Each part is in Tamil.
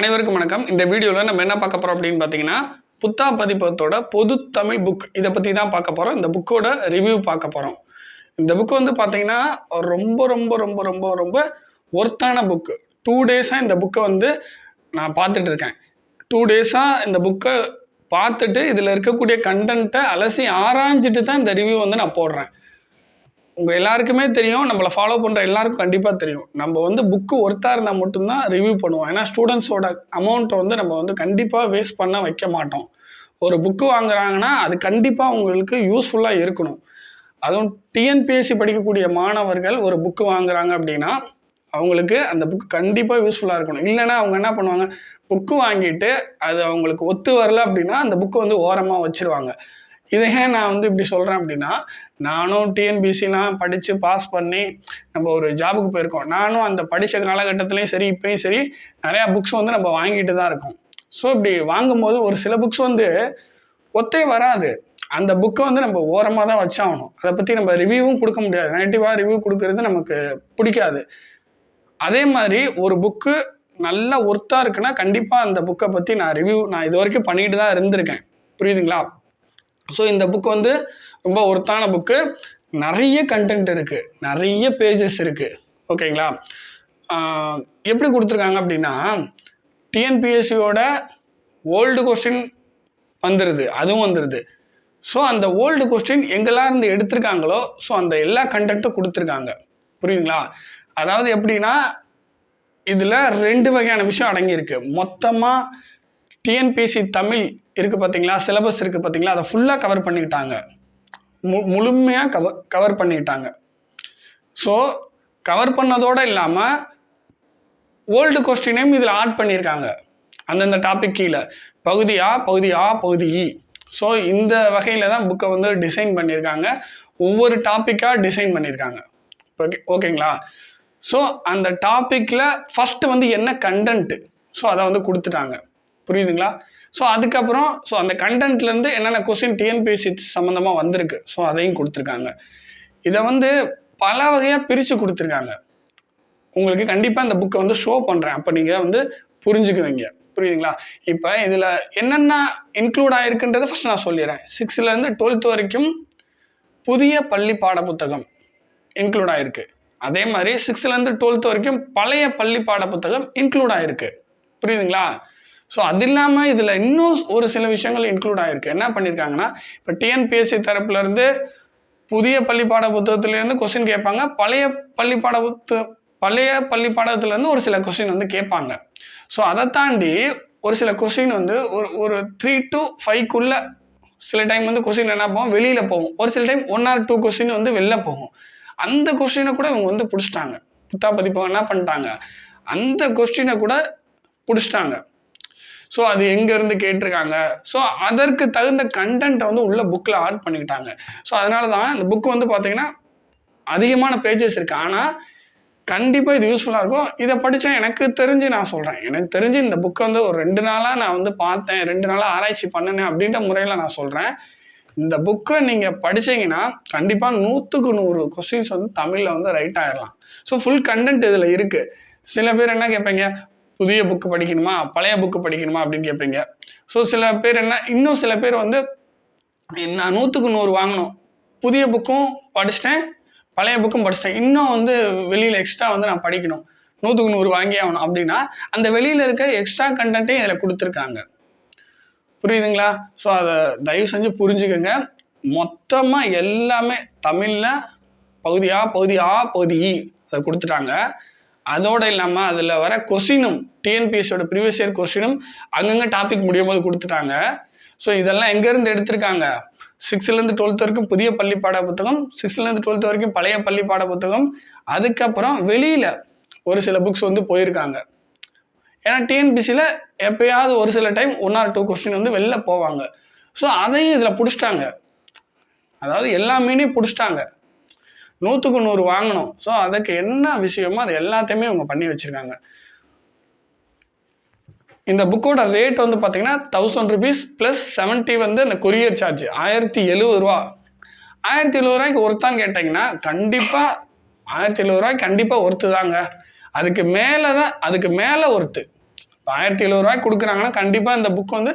அனைவருக்கும் வணக்கம். இந்த வீடியோவில் நம்ம என்ன பார்க்க போகிறோம் அப்படின்னு பார்த்தீங்கன்னா புத்தா பதிப்பகத்தோட பொது தமிழ் புக் இதை பற்றி தான் பார்க்க போகிறோம் இந்த புக்கோட ரிவ்யூ பார்க்க போகிறோம் இந்த புக் வந்து பார்த்தீங்கன்னா ரொம்ப ரொம்ப ரொம்ப ரொம்ப ரொம்ப ஒர்த்தான புக்கு டூ டேஸாக இந்த புக்கை வந்து நான் பார்த்துட்டு இருக்கேன். டூ டேஸாக இந்த புக்கை பார்த்துட்டு இதில் இருக்கக்கூடிய கண்டென்ட்டை அலசி ஆராய்ஞ்சிட்டு தான் இந்த ரிவ்யூ வந்து நான் போடுறேன். உங்கள் எல்லாருக்குமே தெரியும் நம்மளை ஃபாலோ பண்ணுற எல்லாருக்கும் கண்டிப்பாக தெரியும். நம்ம வந்து புக்கு ஒர்த்தாக இருந்தால் மட்டும்தான் ரிவ்யூ பண்ணுவோம். ஏன்னா ஸ்டூடெண்ட்ஸோட அமௌண்ட்டை வந்து நம்ம வந்து கண்டிப்பாக வேஸ்ட் பண்ண வைக்க மாட்டோம். ஒரு புக்கு வாங்குறாங்கன்னா அது கண்டிப்பாக உங்களுக்கு யூஸ்ஃபுல்லாக இருக்கணும். அதுவும் டிஎன்பிஎஸ்சி படிக்கக்கூடிய மாணவர்கள் ஒரு புக்கு வாங்குறாங்க அப்படின்னா அவங்களுக்கு அந்த புக்கு கண்டிப்பாக யூஸ்ஃபுல்லாக இருக்கணும். இல்லைன்னா அவங்க என்ன பண்ணுவாங்க? புக்கு வாங்கிட்டு அது அவங்களுக்கு ஒத்து வரல அப்படின்னா அந்த புக்கு வந்து ஓரமாக வச்சிருவாங்க. இதை ஏன் நான் வந்து இப்படி சொல்கிறேன் அப்படின்னா நானும் டிஎன்பிசிலாம் படித்து பாஸ் பண்ணி நம்ம ஒரு ஜாபுக்கு போயிருக்கோம். நானும் அந்த படித்த காலகட்டத்துலேயும் சரி இப்பயும் சரி நிறையா புக்ஸ் வந்து நம்ம வாங்கிட்டு தான் இருக்கோம். ஸோ இப்படி வாங்கும்போது ஒரு சில புக்ஸ் வந்து ஒத்தே வராது. அந்த புக்கை வந்து நம்ம ஓரமாக தான் வச்சாகணும். அதை பற்றி நம்ம ரிவ்யூவும் கொடுக்க முடியாது. நெகட்டிவாக ரிவ்யூ கொடுக்கறது நமக்கு பிடிக்காது. அதே மாதிரி ஒரு புக்கு நல்ல ஒர்த்தாக இருக்குன்னா கண்டிப்பாக அந்த புக்கை பற்றி நான் ரிவ்யூ நான் இது வரைக்கும் பண்ணிட்டு தான் இருந்திருக்கேன். புரியுதுங்களா? ஸோ இந்த புக் வந்து ரொம்ப ஒர்த்தான புக்கு நிறைய கண்டென்ட் இருக்குது நிறைய பேஜஸ் இருக்குது ஓகேங்களா எப்படி கொடுத்துருக்காங்க அப்படின்னா டிஎன்பிஎஸ்சியோட ஓல்டு கொஸ்டின் வந்துடுது அதுவும் வந்துடுது ஸோ அந்த ஓல்டு கொஸ்டின் எங்கெல்லாம் இருந்து எடுத்திருக்காங்களோ ஸோ அந்த எல்லா கண்டென்ட்டும் கொடுத்துருக்காங்க. புரியுங்களா அதாவது எப்படின்னா இதில் ரெண்டு வகையான விஷயம் அடங்கியிருக்கு. மொத்தமாக டிஎன்பிஎஸ்சி தமிழ் இருக்குது பார்த்தீங்களா சிலபஸ் இருக்குது பார்த்தீங்களா அதை ஃபுல்லாக கவர் பண்ணிக்கிட்டாங்க. மு முழுமையாக கவர் கவர் பண்ணிக்கிட்டாங்க. ஸோ கவர் பண்ணதோடு இல்லாமல் ஓல்டு கொஸ்டினையும் இதில் ஆட் பண்ணியிருக்காங்க. அந்தந்த டாபிக் கீழே. பகுதி ஆ பகுதி ஆ பகுதி e. இ ஸோ இந்த வகையில் தான் புக்கை வந்து டிசைன் பண்ணியிருக்காங்க. ஒவ்வொரு டாப்பிக்காக டிசைன் பண்ணியிருக்காங்க. ஓகே ஓகேங்களா ஸோ அந்த டாப்பிக்கில் ஃபஸ்ட்டு வந்து என்ன கண்டென்ட்டு ஸோ அதை வந்து கொடுத்துட்டாங்க. புரியுதுங்களா? ஸோ அதுக்கப்புறம் ஸோ அந்த கண்டென்ட்லேருந்து என்னென்ன கொஸ்டின் டிஎன்பிஎஸ்சி சம்மந்தமாக வந்திருக்கு ஸோ அதையும் கொடுத்துருக்காங்க. இதை வந்து பல வகையாக பிரித்து கொடுத்துருக்காங்க. உங்களுக்கு கண்டிப்பாக இந்த புக்கை வந்து ஷோ பண்ணுறேன் அப்போ நீங்கள் வந்து புரிஞ்சுக்குவீங்க. புரியுதுங்களா? இப்போ இதில் என்னென்ன இன்க்ளூட் ஆகிருக்குன்றதை ஃபஸ்ட் நான் சொல்லிடுறேன். சிக்ஸ்த்துலேருந்து டுவெல்த் வரைக்கும் புதிய பள்ளி பாட புத்தகம் இன்க்ளூட் ஆகிருக்கு அதே மாதிரி சிக்ஸ்த்துலேருந்து டுவெல்த் வரைக்கும் பழைய பள்ளி பாட புத்தகம் இன்க்ளூட் ஆகிருக்கு புரியுதுங்களா? ஸோ அது இல்லாமல் இதில் இன்னும் ஒரு சில விஷயங்கள் இன்க்ளூட் ஆகிருக்கு என்ன பண்ணியிருக்காங்கன்னா இப்போ டிஎன்பிஎஸ்சி தரப்புலேருந்து புதிய பள்ளிப்பாட புத்தகத்துலேருந்து கொஸ்டின் கேட்பாங்க. பழைய பள்ளி பாட புத்த பழைய பள்ளி பாடத்துலேருந்து ஒரு சில கொஸ்டின் வந்து கேட்பாங்க. ஸோ அதை தாண்டி ஒரு சில கொஸ்டின் வந்து ஒரு ஒரு த்ரீ டு ஃபைவ்க்குள்ளே சில டைம் வந்து கொஸ்டின் என்ன போகும்? வெளியில் போகும். ஒரு சில time one or two question வந்து வெளில போகும். அந்த கொஸ்டினை கூட இவங்க வந்து பிடிச்சிட்டாங்க. புத்தா பதிப்பவங்க என்ன பண்ணிட்டாங்க? அந்த கொஸ்டினை கூட பிடிச்சிட்டாங்க. ஸோ அது எங்கேருந்து கேட்டிருக்காங்க? ஸோ அதற்கு தகுந்த கண்டென்ட்டை வந்து உள்ள புக்கில் ஆட் பண்ணிக்கிட்டாங்க. ஸோ அதனால தான் இந்த புக் வந்து பார்த்தீங்கன்னா அதிகமான பேஜஸ் இருக்குது ஆனால் கண்டிப்பாக இது யூஸ்ஃபுல்லாக இருக்கும். இதை படித்தா எனக்கு தெரிஞ்சு நான் சொல்கிறேன் எனக்கு தெரிஞ்சு இந்த புக்கை வந்து ஒரு ரெண்டு நாளாக நான் வந்து பார்த்தேன். ரெண்டு நாளாக ஆராய்ச்சி பண்ணினேன் அப்படின்ற முறையில் நான் சொல்கிறேன் இந்த புக்கை நீங்கள் படிச்சீங்கன்னா கண்டிப்பாக நூற்றுக்கு நூறு கொஸ்டின்ஸ் வந்து தமிழில் வந்து ரைட் ஆயிடலாம் ஸோ ஃபுல் கண்டென்ட் இதில் இருக்குது சில பேர் என்ன கேட்பீங்க? புதிய புக்கு படிக்கணுமா? பழைய புக்கு படிக்கணுமா? அப்படின்னு கேட்பீங்க. ஸோ சில பேர் என்ன இன்னும் சில பேர் வந்து நான் நூற்றுக்கு நூறு வாங்கணும். புதிய புக்கும் படிச்சிட்டேன் பழைய புக்கும் படிச்சிட்டேன். இன்னும் வந்து வெளியில் எக்ஸ்ட்ரா வந்து நான் படிக்கணும். நூற்றுக்கு நூறு வாங்கி ஆகணும். அப்படின்னா அந்த வெளியில் இருக்க எக்ஸ்ட்ரா கண்டென்ட்டையும் இதில் கொடுத்துருக்காங்க. புரியுதுங்களா? ஸோ அதை தயவு செஞ்சு புரிஞ்சுக்கோங்க. மொத்தமாக எல்லாமே தமிழில் பகுதி ஆ பகுதி ஆ பகுதி இ அதை கொடுத்துட்டாங்க. அதோடு இல்லாமல் அதில் வர கொஸ்டினும் டிஎன்பிஎஸ்சியோட ப்ரீவியஸ் இயர் கொஸ்டினும் அங்கங்கே டாபிக் முடியும் போது கொடுத்துட்டாங்க. ஸோ இதெல்லாம் எங்கேருந்து எடுத்திருக்காங்க? சிக்ஸ்த்துலேருந்து டுவெல்த் வரைக்கும் புதிய பள்ளி பாட புத்தகம் சிக்ஸ்த்துலேருந்து டுவெல்த் வரைக்கும் பழைய பள்ளி பாட புத்தகம் அதுக்கப்புறம் வெளியில் ஒரு சில புக்ஸ் வந்து போயிருக்காங்க. ஏன்னா டிஎன்பிசியில் எப்பயாவது ஒரு சில time one or two question வந்து வெளில போவாங்க. ஸோ அதையும் இதில் பிடிச்சிட்டாங்க. அதாவது எல்லாமே பிடிச்சிட்டாங்க. நூற்றுக்கு நூறு வாங்கணும். ஸோ அதுக்கு என்ன விஷயமோ அது எல்லாத்தையுமே அவங்க பண்ணி வச்சுருக்காங்க. இந்த புக்கோட ரேட் வந்து பார்த்தீங்கன்னா தௌசண்ட் ருபீஸ் ப்ளஸ் செவன்ட்டி வந்து இந்த கொரியர் சார்ஜ் ஆயிரத்தி எழுபது ரூபா. ஆயிரத்தி எழுபது ரூபாய்க்கு ஒருத்தான்னு கேட்டிங்கன்னா கண்டிப்பாக ஆயிரத்தி எழுபது ரூபாய்க்கு கண்டிப்பாக ஒருத்து தாங்க. அதுக்கு மேலே தான் அதுக்கு மேலே ஒருத்து. இப்போ ஆயிரத்தி எழுபதுரூவாய்க்கு கொடுக்குறாங்கன்னா கண்டிப்பாக இந்த புக் வந்து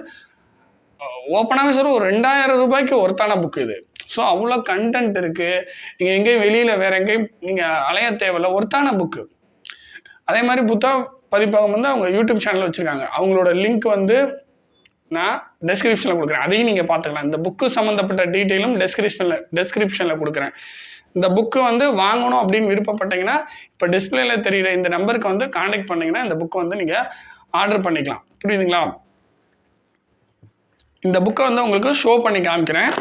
ஓப்பனாகவே சொல்கிற ஒரு ரெண்டாயிரம் ரூபாய்க்கு ஒருத்தான புக் இது. ஸோ அவ்வளோ கண்டென்ட் இருக்குது நீங்கள் எங்கேயும் வெளியில் வேறு எங்கேயும் நீங்கள் அலைய தேவையில்ல. ஒருத்தான புக்கு அதே மாதிரி புத்தகம் பதிப்பகம் வந்து அவங்க யூடியூப் சேனல் வச்சுருக்காங்க. அவங்களோட லிங்க் வந்து நான் டெஸ்கிரிப்ஷனில் கொடுக்குறேன். அதையும் நீங்கள் பார்த்துக்கலாம். இந்த புக்கு சம்மந்தப்பட்ட டீட்டெயிலும் டெஸ்கிரிப்ஷனில் டெஸ்கிரிப்ஷனில் கொடுக்குறேன். இந்த புக்கு வந்து வாங்கணும் அப்படின்னு விருப்பப்பட்டீங்கன்னா இப்போ டிஸ்பிளேல தெரிகிற இந்த நம்பருக்கு வந்து காண்டாக்ட் பண்ணிங்கன்னா இந்த புக்கை வந்து நீங்கள் ஆர்டர் பண்ணிக்கலாம். புரியுதுங்களா? இந்த புக்கை வந்து உங்களுக்கு ஷோ பண்ணி காமிக்கிறேன்.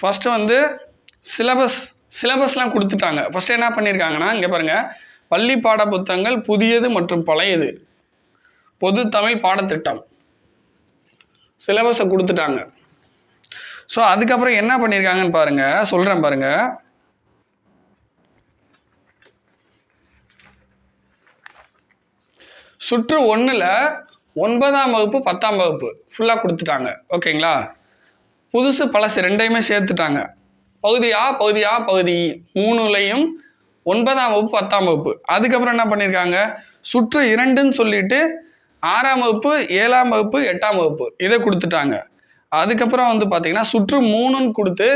ஃபஸ்ட்டு வந்து சிலபஸ் சிலபஸ்லாம் கொடுத்துட்டாங்க. ஃபஸ்ட்டு என்ன பண்ணியிருக்காங்கன்னா இங்கே பாருங்கள் பள்ளி பாட புத்தகங்கள் புதியது மற்றும் பழையது. பொது தமிழ் பாடத்திட்டம். சிலபஸை கொடுத்துட்டாங்க. ஸோ அதுக்கப்புறம் என்ன பண்ணியிருக்காங்கன்னு பாருங்கள் சொல்கிறேன் பாருங்கள் சுற்று ஒன்றில் ஒன்பதாம் வகுப்பு பத்தாம் வகுப்பு. ஃபுல்லாக கொடுத்துட்டாங்க. ஓகேங்களா புதுசு பழசு ரெண்டையுமே சேர்த்துட்டாங்க. பகுதி ஆ பகுதி ஆ பகுதி இ. மூணுலையும் ஒன்பதாம் வகுப்பு பத்தாம் வகுப்பு. அதுக்கப்புறம் என்ன பண்ணியிருக்காங்க சுற்று இரண்டுன்னு சொல்லிட்டு ஆறாம் வகுப்பு ஏழாம் வகுப்பு எட்டாம் வகுப்பு. இதை கொடுத்துட்டாங்க. அதுக்கப்புறம் வந்து பார்த்தீங்கன்னா சுற்று மூணுன்னு கொடுத்து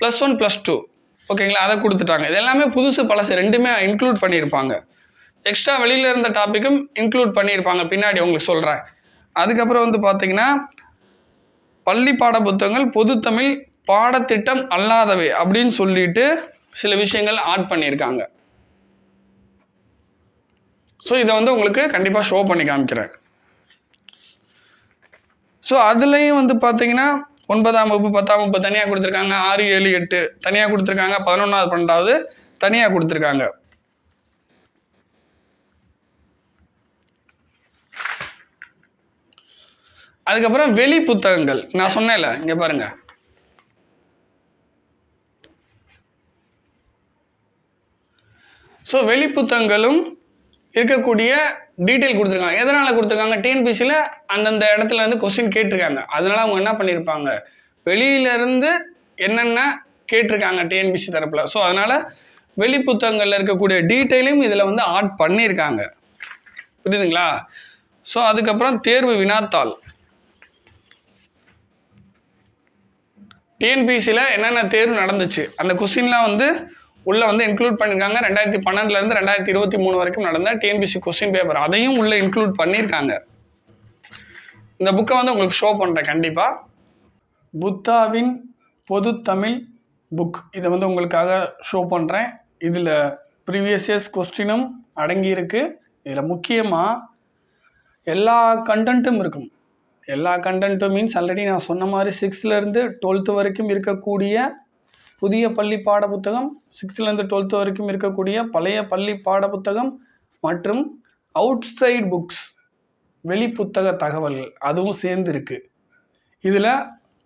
ப்ளஸ் ஒன் ப்ளஸ் டூ ஓகேங்களா? அதை கொடுத்துட்டாங்க. இது எல்லாமே புதுசு பழசு ரெண்டுமே இன்க்ளூட் பண்ணியிருப்பாங்க. எக்ஸ்ட்ரா வெளியில் இருந்த டாப்பிக்கும் இன்க்ளூட் பண்ணியிருப்பாங்க. பின்னாடி உங்களுக்கு சொல்கிறேன் அதுக்கப்புறம் வந்து பார்த்தீங்கன்னா பள்ளி பாட புத்தகங்கள் பொதுத்தமிழ் பாடத்திட்டம் அல்லாதவை அப்படின்னு சொல்லிட்டு சில விஷயங்கள் ஆட் பண்ணியிருக்காங்க. ஸோ இதை வந்து உங்களுக்கு கண்டிப்பாக ஷோ பண்ணி காமிக்கிறேன். ஸோ அதுலேயும் வந்து பார்த்தீங்கன்னா ஒன்பதாம் வகுப்பு பத்தாம் வகுப்பு தனியாக கொடுத்துருக்காங்க. ஆறு ஏழு எட்டு தனியாக கொடுத்துருக்காங்க. பதினொன்றாவது பன்னெண்டாவது தனியாக கொடுத்துருக்காங்க. அதுக்கப்புறம் வெளி புத்தகங்கள். நான் சொன்னேன்ல இங்கே பாருங்க. ஸோ வெளி புத்தகங்களும் இருக்கக்கூடிய டீட்டெயில் கொடுத்துருக்காங்க. எதனால் கொடுத்துருக்காங்க? டிஎன்பிசியில் அந்தந்த இடத்துல இருந்து கொஸ்டின் கேட்டிருக்காங்க. அதனால் அவங்க என்ன பண்ணியிருப்பாங்க? வெளியிலேருந்து என்னென்ன கேட்டிருக்காங்க டிஎன்பிசி தரப்பில்? ஸோ அதனால் வெளி புத்தகங்களில் இருக்கக்கூடிய டீட்டெயிலையும் இதில் வந்து ஆட் பண்ணியிருக்காங்க. புரியுதுங்களா? ஸோ அதுக்கப்புறம் தேர்வு வினாத்தாள். டிஎன்பிசியில் என்னென்ன தேர்வு நடந்துச்சு? அந்த கொஸ்டின்லாம் வந்து உள்ளே வந்து இன்க்ளூட் பண்ணியிருக்காங்க ரெண்டாயிரத்தி பன்னெண்டுலேருந்து ரெண்டாயிரத்தி இருபத்தி மூணு வரைக்கும் நடந்த டிஎன்பிசி கொஸ்டின் பேப்பர் அதையும் உள்ளே இன்க்ளூட் பண்ணியிருக்காங்க இந்த புக்கை வந்து உங்களுக்கு ஷோ பண்ணுறேன் கண்டிப்பாக புத்தாவின் பொது தமிழ் புக் இதை வந்து உங்களுக்காக ஷோ பண்ணுறேன் இதில் ப்ரீவியஸ் இயர்ஸ் கொஸ்டினும் அடங்கியிருக்கு. இதில் முக்கியமாக எல்லா கண்டென்ட்டும் இருக்கும். எல்லா கண்டென்ட்டும் மீன்ஸ் ஆல்ரெடி நான் சொன்ன மாதிரி சிக்ஸ்த்லேருந்து டுவெல்த்து வரைக்கும் இருக்கக்கூடிய புதிய பள்ளி பாட புத்தகம் சிக்ஸ்த்லேருந்து டுவெல்த்து வரைக்கும் இருக்கக்கூடிய பழைய பள்ளி பாட புத்தகம் மற்றும் அவுட் சைட் புக்ஸ் வெளி புத்தக தகவல்கள் அதுவும் சேர்ந்து இருக்குது இதில்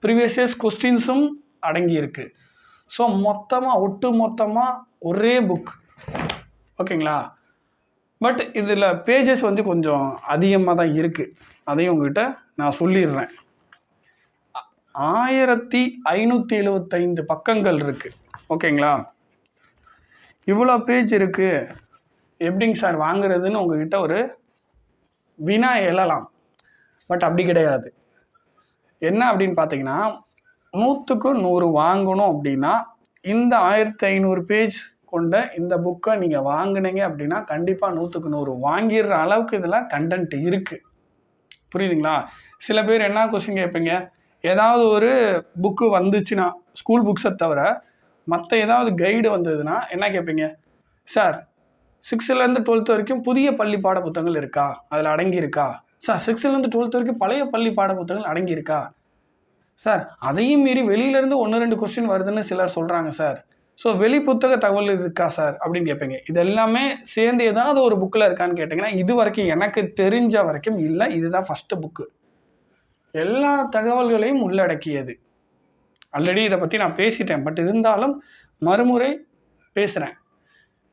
ப்ரீவியஸ் இயர்ஸ் கொஸ்டின்ஸும் அடங்கியிருக்கு ஸோ மொத்தமாக ஒட்டு மொத்தமாக ஒரே புக் ஓகேங்களா பட் இதில் பேஜஸ் வந்து கொஞ்சம் அதிகமாக தான் இருக்குது அதையும் உங்ககிட்ட நான் சொல்லிடுறேன். ஆயிரத்தி ஐநூற்றி எழுபத்தைந்து பக்கங்கள் இருக்குது ஓகேங்களா? இவ்வளோ பேஜ் இருக்குது எப்படிங்க சார் வாங்குறதுன்னு உங்ககிட்ட ஒரு வினா எழலாம். பட் அப்படி கிடையாது. என்ன அப்படின்னு பார்த்தீங்கன்னா நூற்றுக்கு நூறு வாங்கணும் அப்படின்னா இந்த ஆயிரத்தி ஐநூறு பேஜ் கொண்ட இந்த புக்கை நீங்கள் வாங்கினீங்க அப்படின்னா கண்டிப்பாக நூற்றுக்கு நூறு. வாங்கிடுற அளவுக்கு இதில் கண்டென்ட் இருக்குது புரியுதுங்களா? சில பேர் என்ன கொஸ்டின் கேட்பீங்க? ஏதாவது ஒரு புக்கு வந்துச்சுன்னா ஸ்கூல் புக்ஸை தவிர மற்ற ஏதாவது கைடு வந்ததுன்னா என்ன கேட்பீங்க? சார் சிக்ஸ்த்துலேருந்து டுவெல்த் வரைக்கும் புதிய பள்ளி பாட புத்தகங்கள் இருக்கா? அதில் அடங்கியிருக்கா? சார் சிக்ஸ்த்துலேருந்து டுவெல்த் வரைக்கும் பழைய பள்ளி பாட புத்தகங்கள் அடங்கியிருக்கா? சார் அதையும் மீறி வெளியிலேருந்து ஒன்று ரெண்டு கொஸ்டின் வருதுன்னு சிலர் சொல்கிறாங்க சார் ஸோ வெளி புத்தக தகவல் இருக்கா சார் அப்படின்னு கேட்பீங்க. இது எல்லாமே சேர்ந்து ஏதாவது ஒரு புக்கில் இருக்கான்னு கேட்டிங்கன்னா இது வரைக்கும் எனக்கு தெரிஞ்ச வரைக்கும் இல்லை. இதுதான் ஃபஸ்ட்டு புக்கு எல்லா தகவல்களையும் உள்ளடக்கியது. ஆல்ரெடி இதை பற்றி நான் பேசிட்டேன். பட் இருந்தாலும் மறுமுறை பேசுகிறேன்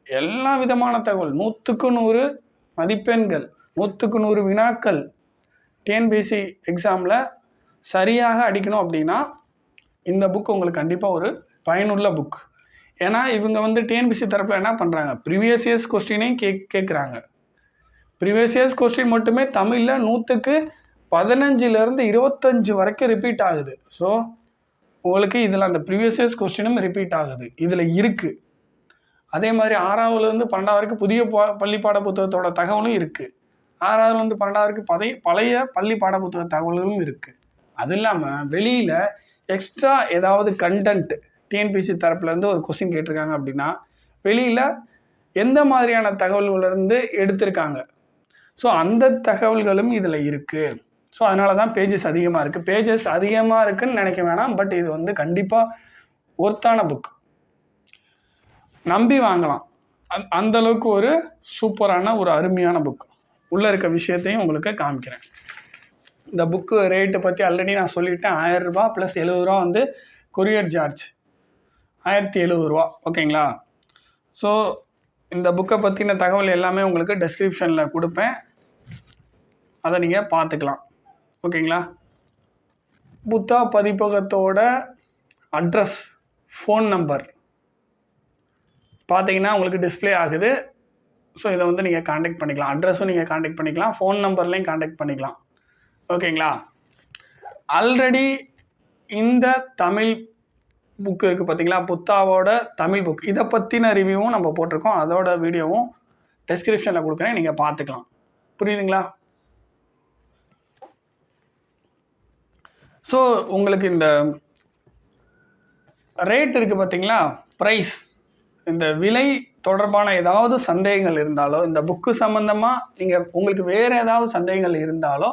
எல்லா விதமான தகவல் நூற்றுக்கு நூறு மதிப்பெண்கள் நூற்றுக்கு நூறு வினாக்கள் டிஎன்பிசி எக்ஸாமில் சரியாக அடிக்கணும் அப்படின்னா இந்த புக் உங்களுக்கு கண்டிப்பாக ஒரு பயனுள்ள புக் ஏன்னா இவங்க வந்து டிஎன்பிசி தரப்பில் என்ன பண்ணுறாங்க ப்ரீவியஸ் இயர்ஸ் கொஸ்டினையும் கே கேட்குறாங்க ப்ரீவியஸ் இயர்ஸ் கொஸ்டின் மட்டுமே தமிழில் நூற்றுக்கு பதினஞ்சுலேருந்து இருபத்தஞ்சு வரைக்கும் ரிப்பீட் ஆகுது. ஸோ உங்களுக்கு இதில் அந்த ப்ரீவியஸ் இயர்ஸ் கொஸ்டினும் ரிப்பீட் ஆகுது. இதில் இருக்குது அதே மாதிரி ஆறாவதுலேருந்து பன்னெண்டாவது வரைக்கும் புதிய பள்ளி பாட புத்தகத்தோட தகவலும் இருக்குது ஆறாவதுலேருந்து பன்னெண்டாவது வரைக்கும் பழைய பழைய பள்ளி பாட புத்தக தகவல்களும் இருக்குது அது இல்லாமல் வெளியில் எக்ஸ்ட்ரா ஏதாவது கண்டென்ட் டிஎன்பிசி தரப்புலேருந்து ஒரு கொஸ்டின் கேட்டிருக்காங்க அப்படின்னா வெளியில் எந்த மாதிரியான தகவல்கள்லேருந்து எடுத்திருக்காங்க? ஸோ அந்த தகவல்களும் இதில் இருக்குது ஸோ அதனால தான் பேஜஸ் அதிகமாக இருக்குது பேஜஸ் அதிகமாக இருக்குதுன்னு நினைக்க வேணாம். பட் இது வந்து கண்டிப்பாக ஒர்த்தான புக் நம்பி வாங்கலாம். அந் அந்த அளவுக்கு ஒரு சூப்பரான ஒரு அருமையான புக் உள்ளே இருக்க விஷயத்தையும் உங்களுக்கு காமிக்கிறேன். இந்த புக்கு ரேட்டை பற்றி ஆல்ரெடி நான் சொல்லிட்டேன். ஆயிரம் ப்ளஸ் எழுபது ரூபா வந்து கொரியர் சார்ஜ் ஆயிரத்தி எழுபது ரூபா. ஓகேங்களா? ஸோ இந்த புக்கை பற்றின தகவல் எல்லாமே உங்களுக்கு டெஸ்கிரிப்ஷனில் கொடுப்பேன். அதை நீங்கள் பார்த்துக்கலாம். ஓகேங்களா? புத்தா பதிப்பகத்தோட அட்ரஸ் ஃபோன் நம்பர் பார்த்தீங்கன்னா உங்களுக்கு டிஸ்ப்ளே ஆகுது. ஸோ இதை வந்து நீங்கள் காண்டாக்ட் பண்ணிக்கலாம். அட்ரஸும் நீங்கள் காண்டாக்ட் பண்ணிக்கலாம். ஃபோன் நம்பர்லேயும் காண்டாக்ட் பண்ணிக்கலாம். ஓகேங்களா? ஆல்ரெடி இந்த தமிழ் புக்கு இருக்குது பார்த்தீங்களா புத்தாவோட தமிழ் புக் இதை பற்றின ரிவ்யூவும் நம்ம போட்டிருக்கோம். அதோட வீடியோவும் டெஸ்கிரிப்ஷனில் கொடுக்குறேன். நீங்கள் பார்த்துக்கலாம். புரியுதுங்களா? ஸோ உங்களுக்கு இந்த ரேட் இருக்குது பார்த்தீங்களா ப்ரைஸ் இந்த விலை தொடர்பான ஏதாவது சந்தேகங்கள் இருந்தாலோ இந்த புக்கு சம்மந்தமாக நீங்கள் உங்களுக்கு வேறு ஏதாவது சந்தேகங்கள் இருந்தாலோ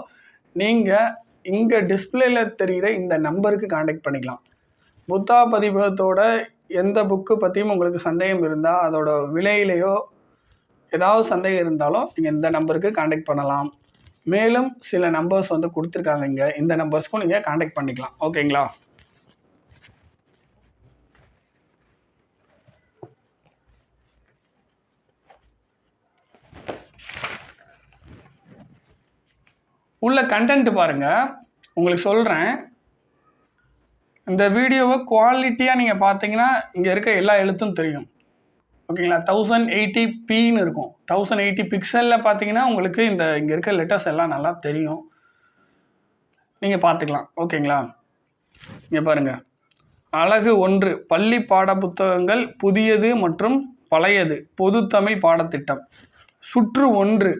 நீங்கள் இங்கே டிஸ்பிளேல தெரிகிற இந்த நம்பருக்கு காண்டாக்ட் பண்ணிக்கலாம். புத்தா பதிப்பகத்தோட எந்த புக்கு பற்றியும் உங்களுக்கு சந்தேகம் இருந்தால் அதோட விலையிலையோ ஏதாவது சந்தேகம் இருந்தாலும் நீங்கள் இந்த நம்பருக்கு காண்டாக்ட் பண்ணலாம். மேலும் சில நம்பர்ஸ் வந்து கொடுத்துருக்காங்க இங்கே இந்த நம்பர்ஸ்க்கும் நீங்கள் காண்டாக்ட் பண்ணிக்கலாம். ஓகேங்களா? உள்ள கண்டென்ட் பாருங்கள் உங்களுக்கு சொல்கிறேன் இந்த வீடியோவை குவாலிட்டியாக நீங்கள் பார்த்தீங்கன்னா இங்கே இருக்க எல்லா எழுத்தும் தெரியும். ஓகேங்களா? தௌசண்ட் எயிட்டி பின்னு இருக்கும். தௌசண்ட் எயிட்டி பிக்சலில் பார்த்தீங்கன்னா உங்களுக்கு இந்த இங்கே இருக்க லெட்டர்ஸ் எல்லாம் நல்லா தெரியும். நீங்கள் பார்த்துக்கலாம். ஓகேங்களா? இங்கே பாருங்கள் அழகு ஒன்று பள்ளி பாட புத்தகங்கள் புதியது மற்றும் பழையது பொதுத்தமிழ் பாடத்திட்டம். சுற்று ஒன்று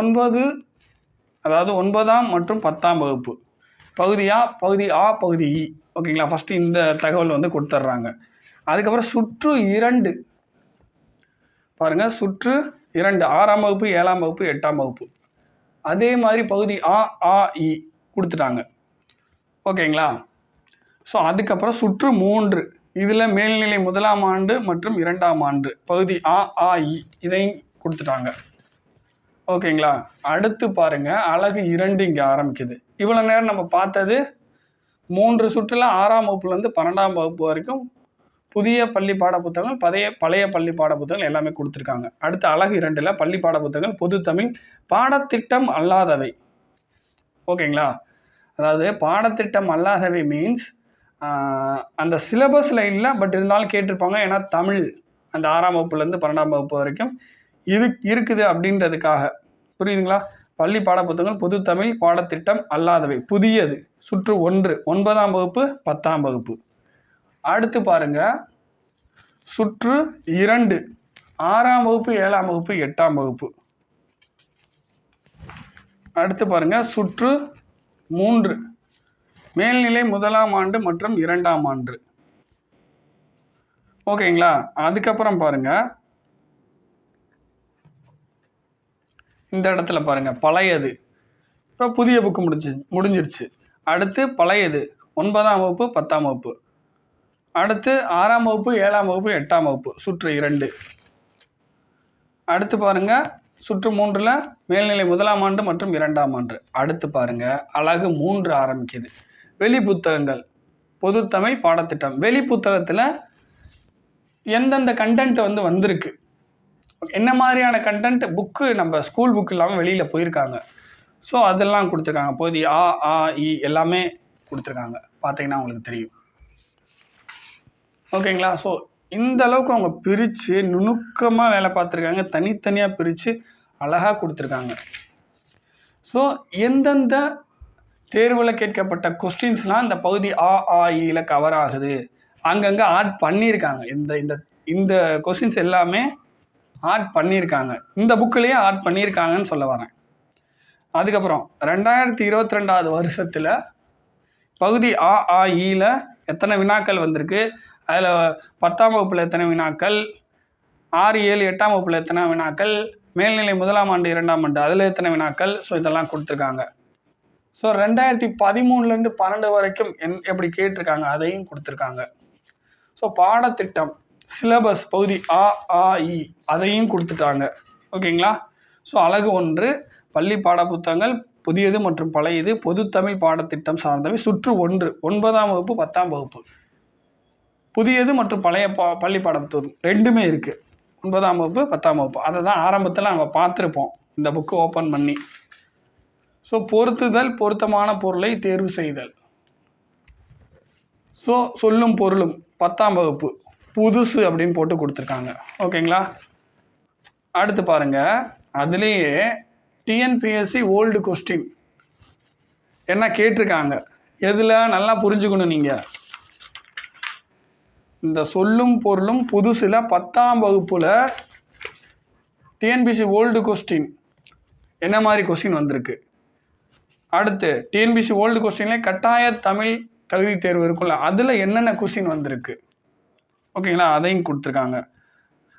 ஒன்பது அதாவது ஒன்பதாம் மற்றும் பத்தாம் வகுப்பு. பகுதி ஆ பகுதி ஆ பகுதி இ. ஓகேங்களா? ஃபஸ்ட்டு இந்த தகவல் வந்து கொடுத்துட்றாங்க அதுக்கப்புறம் சுற்று இரண்டு. பாருங்கள் சுற்று இரண்டு. ஆறாம் வகுப்பு ஏழாம் வகுப்பு எட்டாம் வகுப்பு. அதே மாதிரி பகுதி ஆ ஆ இ கொடுத்துட்டாங்க. ஓகேங்களா? ஸோ அதுக்கப்புறம் சுற்று மூன்று. இதில் மேல்நிலை முதலாம் ஆண்டு மற்றும் இரண்டாம் ஆண்டு. பகுதி ஆ ஆ இ இதையும் கொடுத்துட்டாங்க. ஓகேங்களா? அடுத்து பாருங்கள் அழகு இரண்டு இங்கே ஆரம்பிக்குது. இவ்வளோ நேரம் நம்ம பார்த்தது மூன்று சுற்றுல ஆறாம் வகுப்புலேருந்து பன்னெண்டாம் வகுப்பு வரைக்கும் புதிய பள்ளி பாட புத்தகங்கள் பழைய பழைய பள்ளி பாட புத்தகங்கள் எல்லாமே கொடுத்துருக்காங்க. அடுத்து அழகு இரண்டில் பள்ளி பாட புத்தகங்கள் பொது தமிழ் பாடத்திட்டம் அல்லாதவை. ஓகேங்களா? அதாவது பாடத்திட்டம் அல்லாதவை மீன்ஸ் அந்த சிலபஸில் இல்லை பட் இருந்தாலும் கேட்டிருப்பாங்க. ஏன்னா தமிழ் அந்த ஆறாம் வகுப்புலேருந்து பன்னெண்டாம் வகுப்பு வரைக்கும் இரு இருக்குது அப்படின்றதுக்காக. புரியுதுங்களா? பள்ளி பாடப்புத்தகங்கள் பொது தமிழ் பாடத்திட்டம் அல்லாதவை. புதியது. சுற்று ஒன்று. ஒன்பதாம் வகுப்பு பத்தாம் வகுப்பு. அடுத்து பாருங்க. சுற்று இரண்டு. ஆறாம் வகுப்பு ஏழாம் வகுப்பு எட்டாம் வகுப்பு. அடுத்து பாருங்க. சுற்று மூன்று. மேல்நிலை முதலாம் ஆண்டு மற்றும் இரண்டாம் ஆண்டு. ஓகேங்களா? அதுக்கப்புறம் பாருங்கள் இந்த இடத்துல பாருங்கள் பழையது. இப்போ புதிய புக்கு முடிஞ்சு முடிஞ்சிருச்சு. அடுத்து பழையது ஒன்பதாம் வகுப்பு பத்தாம் வகுப்பு. அடுத்து ஆறாம் வகுப்பு ஏழாம் வகுப்பு எட்டாம் வகுப்பு சுற்று இரண்டு. அடுத்து பாருங்கள் சுற்று மூன்றில் மேல்நிலை முதலாம் ஆண்டு மற்றும் இரண்டாம் ஆண்டு. அடுத்து பாருங்கள் அழகு மூன்று ஆரம்பிக்குது. வெளி புத்தகங்கள் பொதுத்தமிழ் பாடத்திட்டம். வெளி புத்தகத்தில் எந்தெந்த கண்டென்ட் வந்து வந்திருக்கு? என்ன மாதிரியான கண்டென்ட் புக்கு நம்ம ஸ்கூல் புக் இல்லாமல் வெளியில் போயிருக்காங்க. ஸோ அதெல்லாம் கொடுத்துருக்காங்க. போதி ஆ ஆ இ எல்லாமே கொடுத்துருக்காங்க. பார்த்தீங்கன்னா உங்களுக்கு தெரியும். ஓகேங்களா ஸோ இந்த அளவுக்கு அவங்க பிரித்து நுணுக்கமாக வேலை பார்த்துருக்காங்க. தனித்தனியாக பிரித்து அழகாக கொடுத்துருக்காங்க. ஸோ எந்தெந்த தேர்வில் கேட்கப்பட்ட கொஸ்டின்ஸ்லாம் இந்த பகுதி ஆ ஆ இல கவர் ஆகுது. அங்கங்கே ஆட் பண்ணியிருக்காங்க. இந்த இந்த இந்த கொஸ்டின்ஸ் எல்லாமே ஆட் பண்ணியிருக்காங்க. இந்த புக்கிலேயே ஆட் பண்ணியிருக்காங்கன்னு சொல்ல வரேன். அதுக்கப்புறம் ரெண்டாயிரத்தி இருபத்தி ரெண்டாவது வருஷத்தில் பகுதி ஆ ஆ ஈல எத்தனை வினாக்கள் வந்திருக்கு? அதில் பத்தாம் வகுப்பில் எத்தனை வினாக்கள்? ஆறு ஏழு எட்டாம் வகுப்பில் எத்தனை வினாக்கள்? மேல்நிலை முதலாம் ஆண்டு இரண்டாம் ஆண்டு அதில் எத்தனை வினாக்கள்? ஸோ இதெல்லாம் கொடுத்துருக்காங்க. ஸோ ரெண்டாயிரத்தி பதிமூணுலேருந்து பன்னெண்டு வரைக்கும் என் எப்படி கேட்டிருக்காங்க? அதையும் கொடுத்துருக்காங்க. ஸோ பாடத்திட்டம். சிலபஸ் பகுதி ஆ ஆ இ அதையும் கொடுத்துட்டாங்க. ஓகேங்களா? ஸோ அழகு ஒன்று பள்ளி பாடப்புத்தகங்கள் புதியது மற்றும் பழையது பொதுத்தமிழ் பாடத்திட்டம் சார்ந்தவை. சுற்று ஒன்று ஒன்பதாம் வகுப்பு பத்தாம் வகுப்பு. புதியது மற்றும் பழைய பா பள்ளி பாடப்புத்தகம் ரெண்டுமே இருக்குது ஒன்பதாம் வகுப்பு பத்தாம் வகுப்பு. அதை தான் ஆரம்பத்தில் நம்ம பார்த்துருப்போம். இந்த புக்கு ஓப்பன் பண்ணி. ஸோ பொருத்துதல் பொருத்தமான பொருளை தேர்வு செய்தல். ஸோ சொல்லும் பொருளும் பத்தாம் வகுப்பு. புதுசு அப்படின்னு போட்டு கொடுத்துருக்காங்க. ஓகேங்களா? அடுத்து பாருங்கள் அதுலேயே டிஎன்பிஎஸ்சி ஓல்டு கொஸ்டின் என்ன கேட்டிருக்காங்க? எதில் நல்லா புரிஞ்சுக்கணும் நீங்கள் இந்த சொல்லும் பொருளும் புதுசில் பத்தாம் வகுப்பில் டிஎன்பிசி ஓல்டு கொஸ்டின் என்ன மாதிரி கொஸ்டின் வந்திருக்கு? அடுத்து டிஎன்பிசி ஓல்டு கொஸ்டின்லேயே கட்டாய தமிழ் தகுதி தேர்வு இருக்கும்ல அதில் என்னென்ன கொஸ்டின் வந்திருக்கு? ஓகேங்களா அதையும் கொடுத்துருக்காங்க.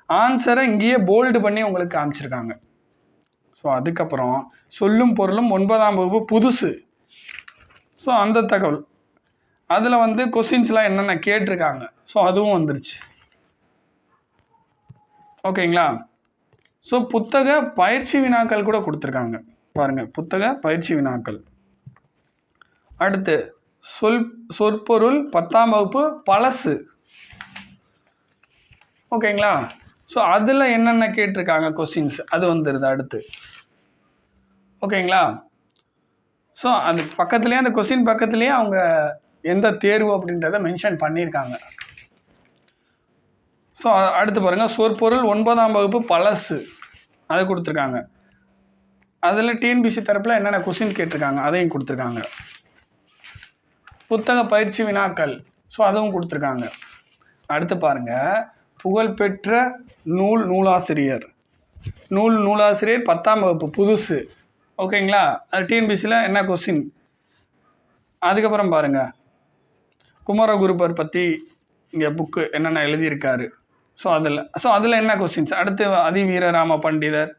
ஆன்சரை இங்கேயே போல்டு பண்ணி உங்களுக்கு காமிச்சிருக்காங்க. ஸோ அதுக்கப்புறம் சொல்லும் பொருளும் ஒன்பதாம் வகுப்பு புதுசு. ஸோ அந்த தகவல். அதில் வந்து கொஸ்டின்ஸ்லாம் என்னென்ன கேட்டிருக்காங்க. ஸோ அதுவும் வந்துருச்சு. ஓகேங்களா ஸோ புத்தக பயிற்சி வினாக்கள் கூட கொடுத்துருக்காங்க. பாருங்கள் புத்தக பயிற்சி வினாக்கள். அடுத்து சொல் சொற்பொருள் பத்தாம் வகுப்பு பழசு. ஓகேங்களா? ஸோ அதில் என்னென்ன கேட்டிருக்காங்க கொஸ்டின்ஸ் அது வந்துடுது அடுத்து. ஓகேங்களா? ஸோ அது பக்கத்துலேயே அந்த கொஸ்டின் பக்கத்துலேயே அவங்க எந்த தேர்வு அப்படின்றத மென்ஷன் பண்ணியிருக்காங்க. ஸோ அடுத்து பாருங்கள் சொற்பொருள் ஒன்பதாம் வகுப்பு பழசு. அது கொடுத்துருக்காங்க. அதில் டிஎன்பிசி தரப்பில் என்னென்ன கொஸ்டின் கேட்டிருக்காங்க? அதையும் கொடுத்துருக்காங்க. புத்தக பயிற்சி வினாக்கள். ஸோ அதுவும் கொடுத்துருக்காங்க. அடுத்து பாருங்கள் புகழ்பெற்ற நூல் நூலாசிரியர். நூல் நூலாசிரியர் பத்தாம் வகுப்பு புதுசு. ஓகேங்களா? அது டிஎன்பிசியில் என்ன கொஸ்டின் அதுக்கப்புறம் பாருங்கள் குமரகுருபர் பற்றி இங்கே புக்கு என்னென்ன எழுதியிருக்காரு? ஸோ அதில் ஸோ அதில் என்ன கொஸ்டின்ஸ் அடுத்து அதி வீரராம பண்டிதர்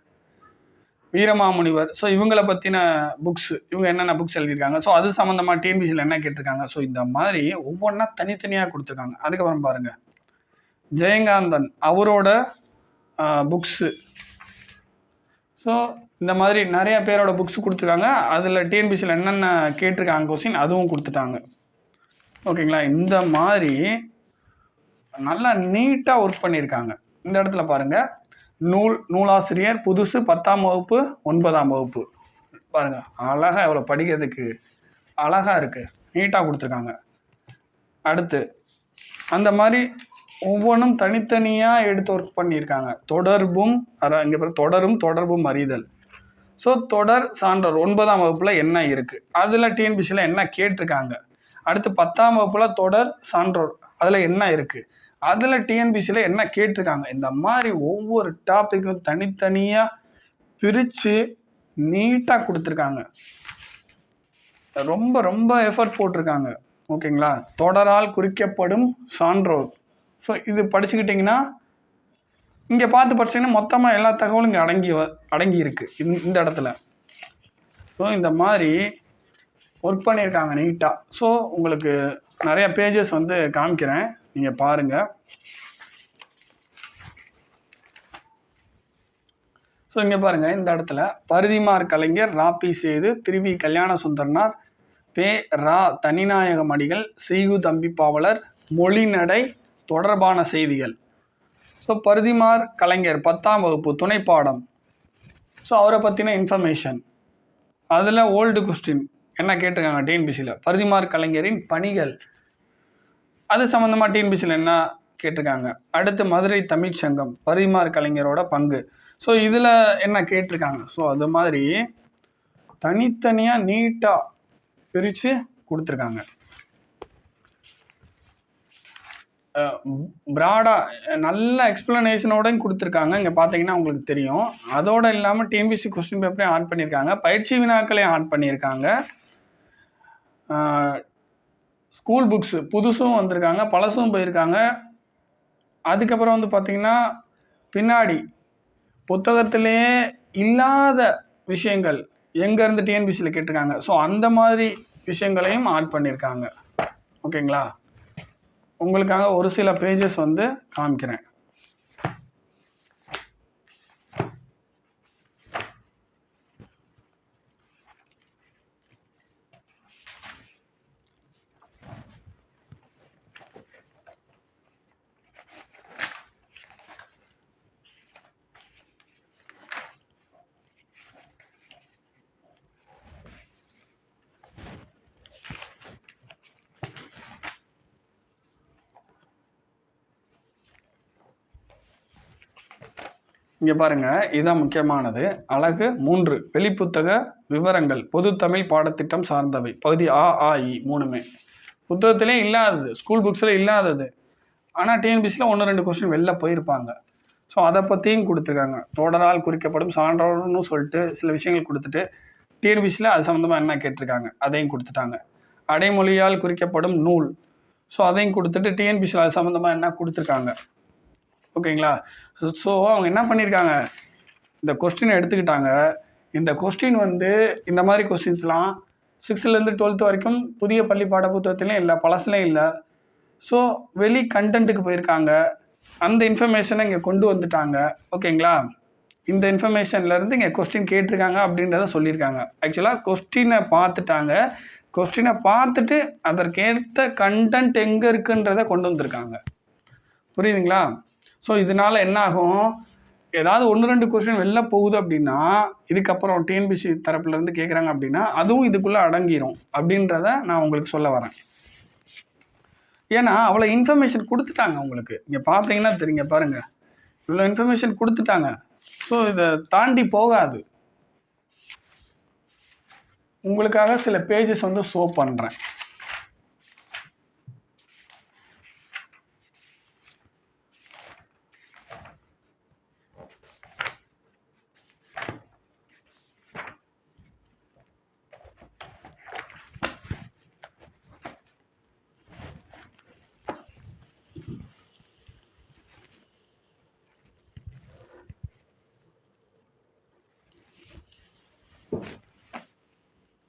வீரமாமுனிவர். ஸோ இவங்கள பற்றின புக்ஸ் இவங்க என்னென்ன புக்ஸ் எழுதியிருக்காங்க? ஸோ அது சம்மந்தமாக டிஎன்பிசியில் என்ன கேட்டிருக்காங்க? ஸோ இந்த மாதிரி ஒவ்வொன்றா தனித்தனியாக கொடுத்துருக்காங்க. அதுக்கப்புறம் பாருங்கள் ஜெயகாந்தன் அவரோட புக்ஸு ஸோ இந்த மாதிரி நிறைய பேரோட புக்ஸ் கொடுத்துருக்காங்க. அதில் டிஎன்பிசியில் என்னென்ன கேட்டிருக்காங்க கொஸ்டின் அதுவும் கொடுத்துட்டாங்க. ஓகேங்களா இந்த மாதிரி நல்லா நீட்டாக ஒர்க் பண்ணியிருக்காங்க. இந்த இடத்துல பாருங்கள் நூல் நூலாசிரியர் புதுசு பத்தாம் வகுப்பு ஒன்பதாம் வகுப்பு. பாருங்கள் அழகாக எவ்வளோ படிக்கிறதுக்கு அழகாக இருக்குது நீட்டாக கொடுத்துருக்காங்க. அடுத்து அந்த மாதிரி ஒவ்வொன்றும் தனித்தனியாக எடுத்து ஒர்க் பண்ணியிருக்காங்க. தொடர்பும் அதான் இங்கே தொடரும் தொடர்பும் அறிதல். ஸோ தொடர் சான்றோர் ஒன்பதாம் வகுப்பில் என்ன இருக்குது அதில் டிஎன்பிசியில் என்ன கேட்டிருக்காங்க? அடுத்து பத்தாம் வகுப்பில் தொடர் சான்றோர் அதில் என்ன இருக்குது அதில் டிஎன்பிசியில் என்ன கேட்டிருக்காங்க? இந்த மாதிரி ஒவ்வொரு டாப்பிக்கும் தனித்தனியாக பிரித்து நீட்டாக கொடுத்துருக்காங்க. ரொம்ப ரொம்ப எஃபர்ட் போட்டிருக்காங்க. ஓகேங்களா தொடரால் குறிக்கப்படும் சான்றோர். ஸோ இது படிச்சுக்கிட்டிங்கன்னா இங்கே பார்த்து படிச்சிங்கன்னா மொத்தமாக எல்லா தகவலும் இங்கே அடங்கி வ அடங்கி இந்த இடத்துல. ஸோ இந்த மாதிரி ஒர்க் பண்ணியிருக்காங்க நீட்டாக ஸோ உங்களுக்கு நிறைய பேஜஸ் வந்து காமிக்கிறேன். நீங்கள் பாருங்கள் ஸோ இங்கே பாருங்கள் இந்த இடத்துல பருதிமார் கலைஞர் ராப்பி சேது திருவி கல்யாண சுந்தரனார் பே ரா தனிநாயகம் அடிகள் செய்கு தம்பி பாவலர் மொழிநடை தொடர்பான செய்திகள். ஸோ பருதிமார் கலைஞர் பத்தாம் வகுப்பு துணை பாடம். ஸோ அவரை பற்றின இன்ஃபர்மேஷன் அதில் ஓல்டு கொஸ்டின் என்ன கேட்டிருக்காங்க டிஎன்பிசியில் பருதிமார் கலைஞரின் பணிகள். அது சம்மந்தமாக டிஎன்பிசியில் என்ன கேட்டிருக்காங்க? அடுத்து மதுரை தமிழ் சங்கம் பருதிமார் கலைஞரோட பங்கு. ஸோ இதில் என்ன கேட்டிருக்காங்க? ஸோ அது மாதிரி தனித்தனியாக நீட்டாக பிரித்து கொடுத்துருக்காங்க. ப்ராடாக நல்ல எக்ஸ்ப்ளனேஷனோடையும் கொடுத்துருக்காங்க. இங்கே பார்த்தீங்கன்னா உங்களுக்கு தெரியும். அதோடு இல்லாமல் டிஎன்பிசி கொஸ்டின் பேப்பரையும் ஆட் பண்ணியிருக்காங்க பயிற்சி வினாக்களையும் ஆட் பண்ணியிருக்காங்க ஸ்கூல் புக்ஸு புதுசும் வந்திருக்காங்க பழசும் போயிருக்காங்க. அதுக்கப்புறம் வந்து பார்த்திங்கன்னா பின்னாடி புத்தகத்திலேயே இல்லாத விஷயங்கள் எங்கேருந்து டிஎன்பிசியில் கேட்டிருக்காங்க. ஸோ அந்த மாதிரி விஷயங்களையும் ஆட் பண்ணியிருக்காங்க ஓகேங்களா உங்களுக்காக ஒரு சில பேஜஸ் வந்து காமிக்கிறேன். இங்கே பாருங்க இதுதான் முக்கியமானது. அழகு மூன்று வெளிப்புத்தக விவரங்கள் பொது தமிழ் பாடத்திட்டம் சார்ந்தவை. பகுதி ஆ ஆ இ மூணுமே. புத்தகத்திலே இல்லாதது ஸ்கூல் புக்ஸில் இல்லாதது. ஆனால் டிஎன்பிசியில் ஒன்று ரெண்டு கொஸ்டின் வெளில போயிருப்பாங்க. ஸோ அதை பற்றியும் கொடுத்துருக்காங்க. தொடரால் குறிக்கப்படும் சான்றோர்னு சொல்லிட்டு சில விஷயங்கள் கொடுத்துட்டு டிஎன்பிசியில் அது சம்மந்தமாக என்ன கேட்டிருக்காங்க அதையும் கொடுத்துட்டாங்க. அடைமொழியால் குறிக்கப்படும் நூல். ஸோ அதையும் கொடுத்துட்டு டிஎன்பிசியில் அது சம்மந்தமாக என்ன கொடுத்துருக்காங்க? ஓகேங்களா? ஸோ அவங்க என்ன பண்ணியிருக்காங்க இந்த கொஸ்டினை எடுத்துக்கிட்டாங்க. இந்த கொஸ்டின் வந்து இந்த மாதிரி கொஸ்டின்ஸ்லாம் சிக்ஸ்த்துலேருந்து டுவெல்த் வரைக்கும் புதிய பள்ளி பாட புத்தகத்துலேயும் இல்லை பழசுலேயும் இல்லை. ஸோ வெளி கண்டென்ட்டுக்கு போயிருக்காங்க. அந்த இன்ஃபர்மேஷனை இங்கே கொண்டு வந்துட்டாங்க. ஓகேங்களா? இந்த இன்ஃபர்மேஷன்லேருந்து இங்கே கொஸ்டின் கேட்டிருக்காங்க அப்படின்றத சொல்லியிருக்காங்க. ஆக்சுவலாக கொஸ்டினை பார்த்துட்டாங்க. கொஸ்டினை பார்த்துட்டு அதற்கேற்ற கண்டென்ட் எங்கே இருக்குன்றதை கொண்டு வந்திருக்காங்க. புரியுதுங்களா? ஸோ இதனால் என்ன ஆகும் ஏதாவது ஒன்று ரெண்டு கொஸ்டின் வெளில போகுது அப்படின்னா இதுக்கப்புறம் டிஎன்பிசி தரப்புலேருந்து கேட்குறாங்க அப்படின்னா அதுவும் இதுக்குள்ளே அடங்கிடும் அப்படின்றத நான் உங்களுக்கு சொல்ல வரேன். ஏன்னா அவ்வளோ இன்ஃபர்மேஷன் கொடுத்துட்டாங்க உங்களுக்கு. இங்கே பார்த்தீங்கன்னா தெரியுங்க பாருங்கள் இவ்வளோ இன்ஃபர்மேஷன் கொடுத்துட்டாங்க. ஸோ இதை தாண்டி போகாது. உங்களுக்காக சில பேஜஸ் வந்து ஷோ பண்ணுறேன்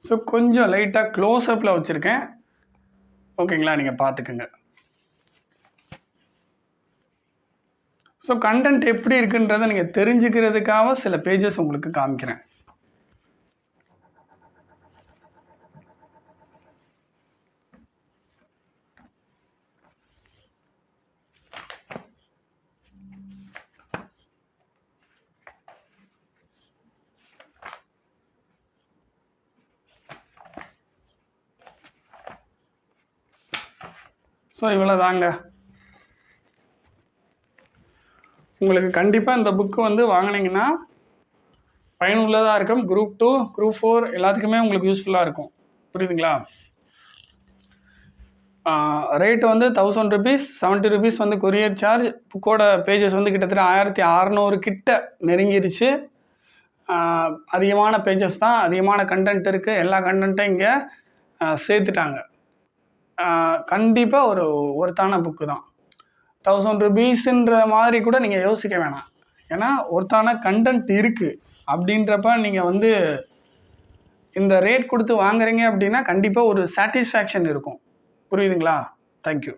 ஸோ கொஞ்சம் லைட்டாக க்ளோஸ்அப்பில் வச்சுருக்கேன். ஓகேங்களா நீங்கள் பார்த்துக்குங்க ஸோ கண்டென்ட் எப்படி இருக்குன்றதை நீங்கள் தெரிஞ்சுக்கிறதுக்காக சில பேஜஸ் உங்களுக்கு காமிக்கிறேன். ஸோ இவ்வளோ தாங்க உங்களுக்கு கண்டிப்பாக இந்த புக்கு வந்து வாங்கினீங்கன்னா பயனுள்ளதாக இருக்கும். குரூப் டூ குரூப் ஃபோர் எல்லாத்துக்குமே உங்களுக்கு யூஸ்ஃபுல்லாக இருக்கும். புரியுதுங்களா? ரேட்டு வந்து தௌசண்ட் ருபீஸ் செவன்ட்டி ருபீஸ் வந்து கொரியர் சார்ஜ் புக்கோட பேஜஸ் வந்து கிட்டத்தட்ட ஆயிரத்தி அறநூறு கிட்ட நெருங்கிருச்சு. அதிகமான பேஜஸ் தான். அதிகமான கண்டென்ட் இருக்குது எல்லா கண்டென்ட்டும் இங்கே சேர்த்துட்டாங்க. கண்டிப்பாக ஒரு ஒருத்தான புக்கு தான். தௌசண்ட் ருபீஸுன்ற மாதிரி கூட நீங்கள் யோசிக்க வேணாம். ஏன்னா ஒருத்தான கண்டென்ட் இருக்குது அப்படின்றப்ப நீங்கள் வந்து இந்த ரேட் கொடுத்து வாங்குறீங்க அப்படின்னா கண்டிப்பாக ஒரு சாட்டிஸ்ஃபேக்ஷன் இருக்கும். புரியுதுங்களா? தேங்க்யூ